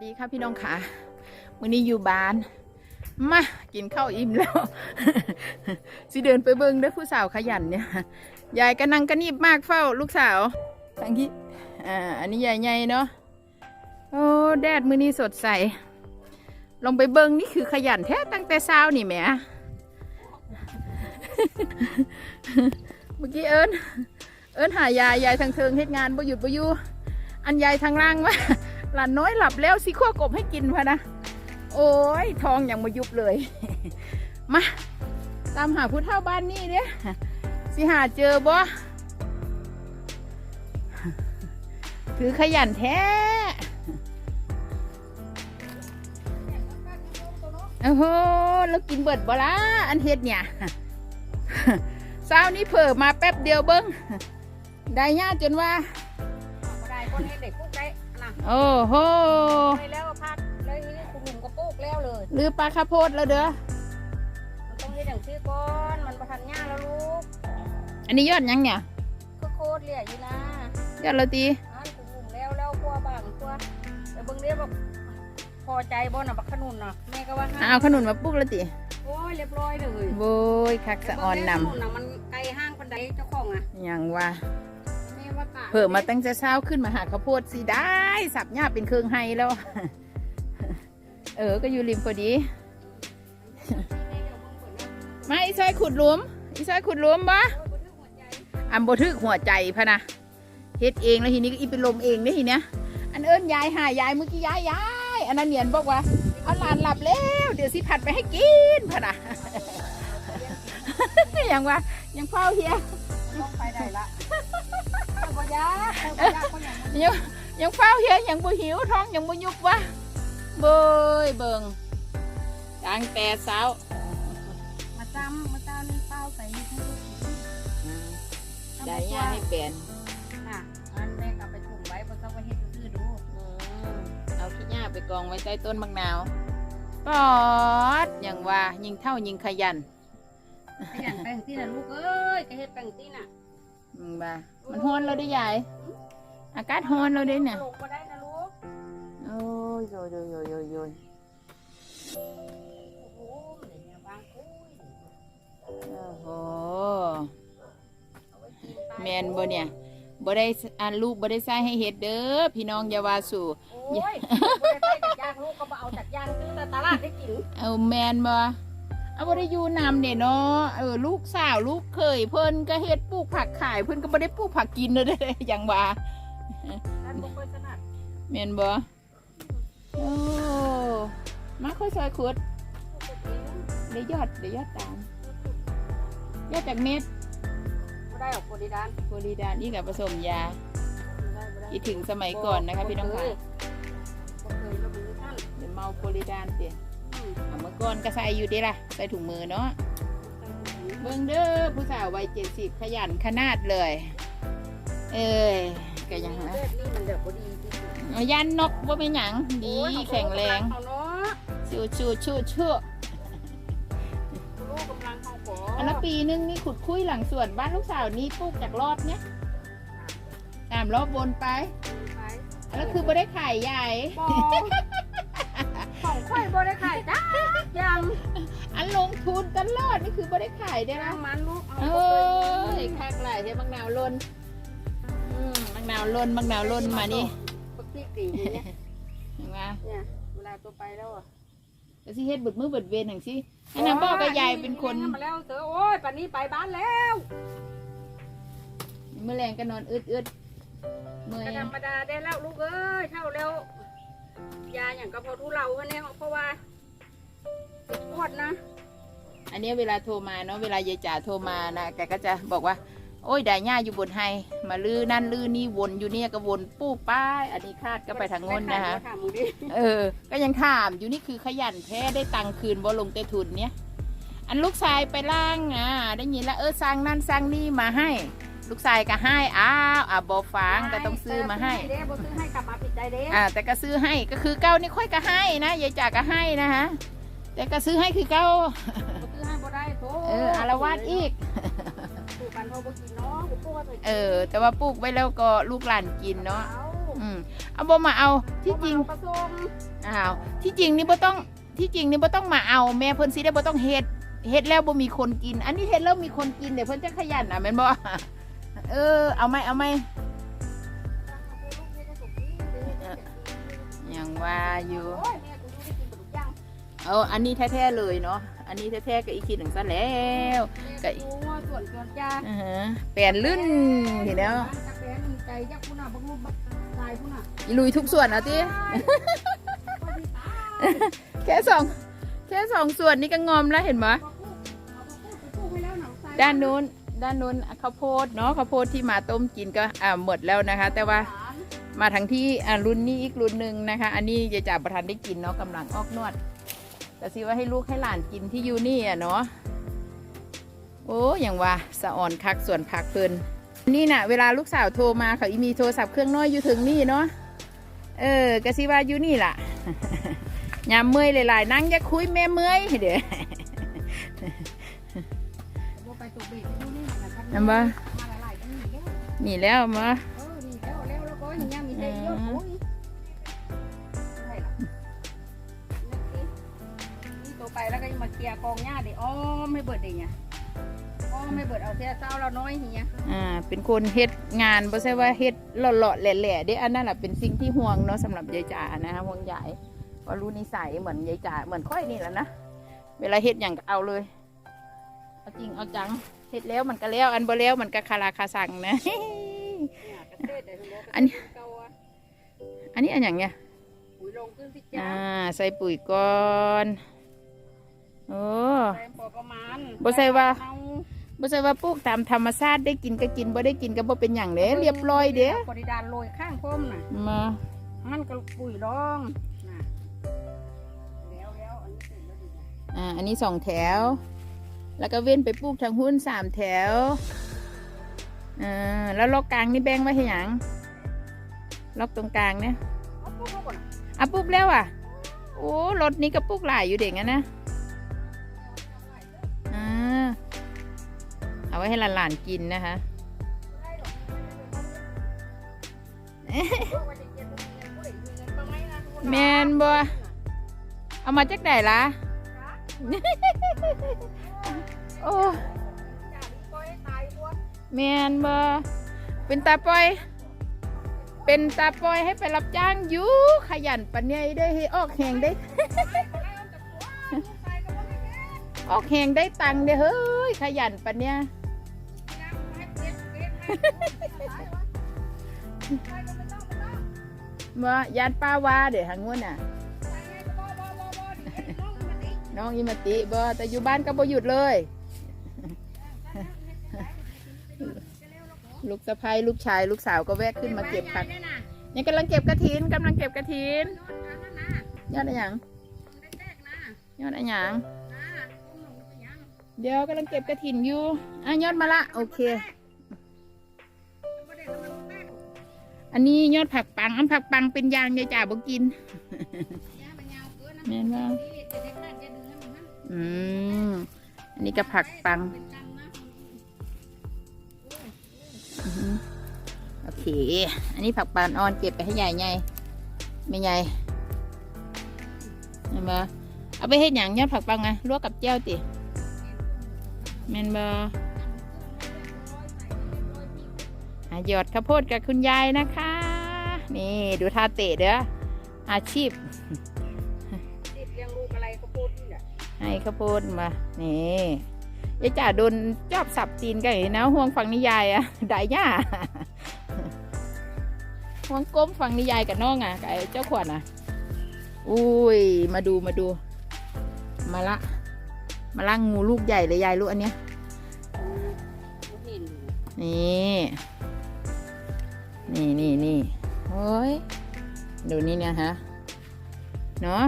สดีค่ะพี่น้องค่ะมื้อนี้อยู่บ้าน มากินข้าวอิ่มแล้ว สิเดินไปเบิ่งเด้อผู้สาวขยันเนี่ยยายก็นั่งกระนีบมากเฝ้าลูกสาวทางที่อ่าอันนี้ยายใหญ่เนาะโอ้แดดมื้อนี้สดใส ลงไปเบิ่งนี่คือขยันแท้ตั้งแต่เช้านี่แหมเมื่อกี้เอิญเอิญหายายยายทางเทิงเฮ็ดงานบ่หยุดบ่อยู่อันยายทางล่างว่า หลานน้อยหลับแล้วสิขั้วกบให้กินพะนะ โอ้ยทองอยังมายุบเลย มา ตามหาผู้เฒ่าบ้านนี่เนี่ยสิหาเจอบ่ถือขยันแท้โอ้โหแล้วกินเบิดบ่ละอันเฮ็ดเนี่ยเช้านี้เพิ่มมาแป๊บเดียวเบิ้งได้ยาจนว่าได้คนเฮ็ดได้ปลูกได้ นะโอ้โหไปแล้วพักเลยนี่คุณหนุ่มก็ปลูกแล้วเลยลือปลาข้าวโพดแล้วเด้อมันต้องเฮ็ดอย่างชื่อก่อนมันประทันหญ้าแล้วลูกอันนี้ยอดยังเนี่ยคือโคตรเหลี่ยอยู่นะยอดโรตีอันคุณหนุ่มแล้วแล้วกลัวบางกลัวแต่เบิ่งเด้บอกพอใจบ่น่ะบักขนุนน่ะแม่ก็ว่าให้เอาขนุนมาปลูกแล้วติโอ้ยเรียบร้อยเลยโบยคักสะออนนขนุนน่ะมันไกลห้างปานใดเจ้าของอะำอย่างว่าแม่ว่ากะ เพิ่มมาตั้งแต่เช้าขึ้นมาหาข้าวโพดสิได้ สับหญ้าเป็นเครื่องไฮแล้ว เออ ก็อยู่ริมพอดีมาอีซอยขุดหลุมอีซอยขุดหลุมบ่อันบ่ทึกหัวใจพะนะเฮ็ดเองแล้วทีนี้ก็อีเป็นลมเองเนี่ยทีเนี้ยอันเอิ้นยายหายายเมื่อกี้ยายยายอันนั้นเหนียนบอกว่าเอาหลานหลับแล้ว เดี๋ยวสิผัดไปให้กินพะนะอย่างว่ายังเฝ้าเฮียต้งไปได้ละ ยากเอาบ่ยากคนอย่างนั้นยังยังเฝ้าเฮียยังบ่หิวท้องยังบ่ยุบวะเบยเบิงตั้งแต่เช้ามาจำมาจำนี่เป้าใส่นี่ให้ลูกกินได้ย่าให้เปลี่ยนน่ะอันแม่กลับไปถุงไว้บนต้องไปเฮ็ดซื่อๆดูเอาขี้หญ้าไปกองไว้ใต้ต้นมะนาวปอดอย่างว่ายิงเท่ายิงขยันขยันแป้งที่น่ะลูก มึงบ่ามันฮ้อนเราได้ใหญ่อากาศฮ้อนเราได้เนี่ยลูกบ่ได้นะลูกโอ้ยโยยโยยโยยโยยโยยโอ้โหเดี๋ยวเนี่ยบางคุยโอ้โหเอาไว้กินไปแมนบ่เนี่ยบ่ได้อันลูกบ่ได้ใส่ให้เฮ็ดเด้อพี่น้องอย่าว่าสู่โอ้ยบ่ได้ไปจากย่างลูกก็มาเอาจากย่างซื้อแต่ตลาดได้กินเอาแมนบ่ เอาบ่ได้อยู่นำเด้เนาะเออลูกสาวลูกเคยเพิ่นก็เฮ็ดปลูกผักขาย เพิ่นก็บ่ได้ปลูกผักกินเด้ออย่างว่านั่นบ่ค่อยถนัดแม่นบ่โอ้มาค่อยซอยขุดเองได้ยอดได้ยอดตามยอดจากเม็ดบ่ได้ออกโปรดีดานโพลีดานนี่กับผสมยาคิดถึงสมัยก่อนนะคะพี่น้องค่ะบ่เคยแล้วบ่รู้ท่านเดี๋ยวเมาโพลีดานเติอืม เอาเมื่อก่อนก็ใส่อยู่เดิล่ะ ใส่ถุงมือเนาะเบิ่งเด้อผู้สาววัยเจ็ดสิบขยันขนาดเลย เอ้ยก็ยังเลืนะอดนี่มันแบบบ่ดีที่สุดเอายันนกว่าเป็นหยังดีโอ้ยแข็งแรงเอาเนาะชูชูชูชูลูกกำลังเข้าขออันละปีนึงนี่ขุดคุยหลังสวนบ้านลูกสาวนี่ปลูกจากรอบเนี้ยตามรอบวนไปไปแล้วคือไม่ได้ขายใหญ่ ยังอันลงทุนตลอดนี่คือไม่ได้ขายได้ยัละงมันลูกเอาเอ้บ่เคยยคักหลายใช่มังนาวลนอืมมังนาวลนมังนาวลนมานี่ปกติตีอย่างเงี้ยเห็นไหมเนี่ยเวลาตัวไปแล้วอะก็สิเฮ็ดเบิดมือเบิดเวรอย่างสิอันนั้นบอกกับยายเป็นคนมาแล้วเถอะโอ้ยป่านนี้ไปบ้านแล้วเมื่อแรงก็นอนอึดอึดเมื่อยก็ธรรมดาได้แล้วลูกเอ้ยเท่าแล้วยาอย่างก็พอทุเราเนี่ยเพราะว่า ปวดนะ อันนี้เวลาโทรมาเนาะเวลายายจ๋าโทรมานะแกก็จะบอกว่า โอ้ยได้ย่าอยู่บนไฮมาลือนั่นลือนี่วนอยู่เนี่ยก็วนปู้ป้ายอันนี้คาดก็ไปทางโน้นนะคะถามมึงดิเออ ก็ยังถามอยู่นี่คือขยันแท้ได้ตังค์คืนบ่ลงแต่ทุนเนี่ยอันลูกชายไปล่างอะได้ยินแล้วเออสร้างนั่นสร้างนี่มาให้ ลูกชายก็ให้อ้าวอะบอฟังก็ต้องซื้อมาให้เด้บ่ซื้อให้กลับมาผิดใจเด้อ่าแต่ก็ซื้อให้ก็คือเก้านี่ค่อยก็ให้นะยายจ๋าก็ให้นะคะ แต่ก็ซื้อให้คือเก้าบ่ซื้อให้บ่ได้โถเอออารวาสอีกปลูกกันเพราะบ่กินเนาะบ่ปลูกไว้ไปเออ แต่ว่าปลูกไว้แล้วก็ลูกหลานกินเนาะเอาอืมเอาบ่มาเอาที่จริงผสมอ้าวที่จริงนี่บ่ต้องที่จริงนี่บ่ต้องมาเอาแม่เพิ่นสิได้บ่ต้องเฮ็ดเฮ็ดแล้วบ่มีคนกิน อันนี้เฮ็ดแล้วมีคนกินเดี๋ยวเพิ่นจะขยันอะแม่นบ่เออ เอาไหมเอาไหมยังว่าอยู่ เอาอันนี้แท้ๆเลยเนาะอันนี้แท้ๆก็อีกทีหนึ่งซะแล้วแม่กูว่าส่วนเกินจ้าอือฮะแปลนลื่นเห็นแล้วจักแร้มีใจยักษ์คุณน่ะบักรูปบักลายคุณน่ะอีลุยทุกส่วนเอาติว่าที่ตายแค่สองแค่สองส่วนนี่ก็งอมแล้วเห็นไหมบักรูปเอาบักรูปไปปลูกให้แล้วหนังใส่ด้านนู้นด้านนู้นข้าวโพดเนาะข้าวโพดที่มาต้มกินก็อ่าหมดแล้วนะคะ แต่ว่ามาทั้งที่อ่ารุ่นนี้อีกรุ่นหนึ่งนะคะ อันนี้ยายจ่าประทานได้กินเนาะกำลังออกนวด แต่สิว่าให้ลูกให้หลานกินที่อยู่นี่อะเนาะโอ้อย่างว่าสะอ่อนคักส่วนผักเพิ่นนี่น่ะ เวลาลูกสาวโทรมาเขาอีมีโทรศัพท์เครื่องน้อยอยู่ถึงนี่เนาะเออกะสิว่าอยู่นี่ล่ะยามเมื่อยหลายๆนั่งจะคุยแม่เมื่อยเด้อบ่ไปตุกเบ็ดดูนี่นะครับนำบ่มาหลายๆกันนี่แล้วนี่แล้วมาเออนี่แล้วแล้วแล้วก็อย่ ไปแล้วก็มาเคลียร์กองหญ้าดิอ้อไม่เบิดดิเนี่ยอ้อไม่เบิดเอาเสียเศร้าเราน้อยเฮียอ่า เป็นคนเฮ็ดงานบ่ใช่ว่าเฮ็ดหล่อๆแหล่ๆเด้อันนั้นแหละเป็นสิ่งที่ห่วงเนาะสำหรับยายจ๋านะคะห่วงใหญ่ว่ารู้นิสัยเหมือนยายจ๋าเหมือนค่อยนี่แหละนะเวลาเฮ็ดอย่างก็เอาเลยเอาจริงเอาจังเฮ็ดแล้วมันก็แล้ว อันบ่แล้วมันก็คาราคาสั่งนะเนี่ยกระเทศแต่หัวอันนี้เก่าอะอันนี้อันอย่างเนี้ยปุ๋ยลงขึ้นที่อ่าจ้าใส่ปุ๋ยก่อน โอ้ใส่พอประมาณบ่ใส่ว่าเอบ่ใช่ว่าปลูกตามธรรมชาติได้กินก็กินบ่ได้กินก็บ่เป็นหยังเด้เรียบร้อยเด้บริดารโรยข้างพ่มน่ะมามันก็ปุ๋ยรองน่ะแล้วแล้วอันนี้เสร็จแล้วดีนะอ่าอันนี้สองแถว แล้วก็เว้นไปปลูกทางหุ้นสามแถวอ่าแล้วล็อกกลางนี่แบ่งไว้ให้หยังล็อกตรงกลางเนี่ยเอาปุ๊บเอาก่อนนะอะปลูกแล้วอะโอ้รถนี้ก็ปลูกหลายอยู่เด็กงั้นนะ เอาไว้ให้หลานๆกินนะคะได้หรอกเอาไว้เด็กๆมีเงินผู้ใดมีเงินบ้างไหมนะทุกคนแมนบ่เอามาจากไหนล่ะ โอ้จ่าดีก้อยให้ตายพวกแมนบ่เป็นตาปล่อย เป็นตาปล่อยให้ไปรับจ้างอยู่ขยันปัญญาได้ให้ออกแหงได้ ออกแหงได้ตังค์เด้อเฮ้ยขยันปัญญา บ่ยานป้าว่าเดี๋ยวหางงวนน่ะ น้องอิมติบ่แต่อยู่บ้านก็บ่หยุดเลย ลูกสะพ้ายลูกชาย ลูกสาวก็แวะขึ้นมาเก็บผักยังกำลังเก็บกระถินกำลังเก็บกระถินยอดอะไรยังยอดอะไรยังเดี๋ยวกำลังเก็บกระถินอยู่อะยอดมาละ โอเค อันนี้ยอดผักปังอันผักปังเป็นยางยายจ่าบ่กินแม่นว่าอืมอันนี้ก็ผักปังอือหือโอเค อันนี้ผักปานอ่อนเก็บไปให้ใหญ่ไงไม่ใหญ่เห็นบ่เอาไปให้หยังยอดผักปังไงลวกกับเจ้าติแม่นบ่ หยอดข้าวโพดกับคุณยายนะคะ นี่ดูท่าเตะเด้ออาชีพติดเลี้ยงลูกอะไรก็พูดนี่แหละให้ข้าวโพดมานี่ยายจ่าโดนจอบสับจีนกันอีกนะห่วงฝั่งนิยายอะได้ย่าห่วงก้มฝั่งนิยายกับน้องอะกับไอ้เจ้าขวัญอะอุ้ยมาดูมาดู มาละ มาละงูลูกใหญ่เลยยายลูกอันเนี้ยเห็น นี่นี่นี่นี่โอ้ยดูนี่เนี่ยฮะเนาะ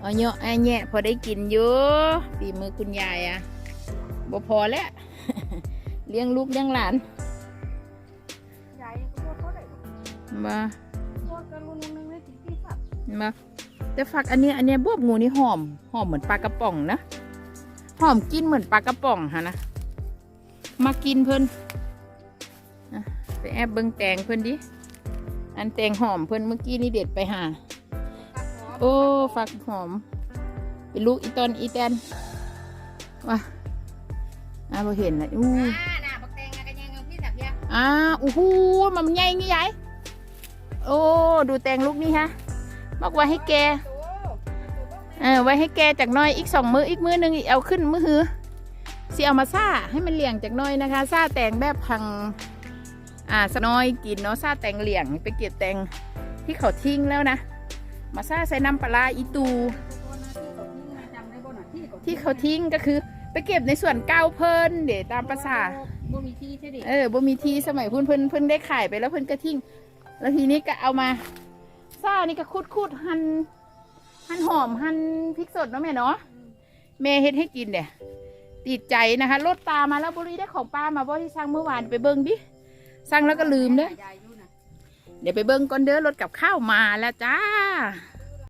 เอาเยอะไอ้แยะพอได้กินอยู่ฝีมือคุณยายอะบ่พอแล้วเลี้ยงลูกเลี้ยงหลานยายก็พูดเขาได้มาพูดกันรุ่นนึงเลยติดที่สัตว์มาแต่ฝักอันเนี้ยอันเนี้ยบวบงูนี่หอมหอมเหมือนปลากระป๋องนะหอมกินเหมือนปลากระป๋องฮะนะมากินเพิ่นอะ ไปแอบเบิ่งแตงเพิ่นดิออันแตงหอมเพิ่นเมื่อกี้นี่เด็ดไปหาผักหอมโอ้ฝักหอม เป็นลูกอีตอนอีแตนว้าอ่าพอเห็นนะอู้อ่าน่ะบักแตงอะกันยังเอาพี่สับยาอ่าอู้หูมันใหญ่งี้ยายโอ้ ดูแตงลูกนี่ฮะ บอกว่าให้แกโตเออไว้ให้แกจากหน้อยอีกสองมืออีกมือหนึ่งอีกเอาขึ้นมือหือสิเอามาซ่าให้มันเหลี่ยงจากหน้อยนะคะซ่าแตงแบบพัง อ่าสน้อยกินเนาะซ่าแตงเหลี่ยงไปเก็บแตงที่เขาทิ้งแล้วนะ มาซ่าใส่น้ำปลาร้าอีตูจำได้บ่น่ะที่ที่เขาทิ้งก็คือไปเก็บในส่วนเก้าเพิ่นเดี๋ยวตามภาษาบ่มีที่ใช่ดิเออบ่มีทีสมัยเพิ่นเพิ่นเพิ่นได้ขายไปแล้วเพิ่นก็ทิ้ง แล้วทีนี้ก็เอามาซ่านี่ก็คุดคุดหั่นหั่นหอมหั่นพริกสดเนาะแม่เนาะแม่เฮ็ดให้กินเนี่ยติดใจนะคะรถตามมาแล้วบุรีได้ของป้ามาบ่ที่สั่งเมื่อวานไปเบิ่งดิ สั่งแล้วก็ลืมเด้อยเดี๋ยวไปเบิ้งก่อนเด้อรถกับข้าวมาแล้วจ้า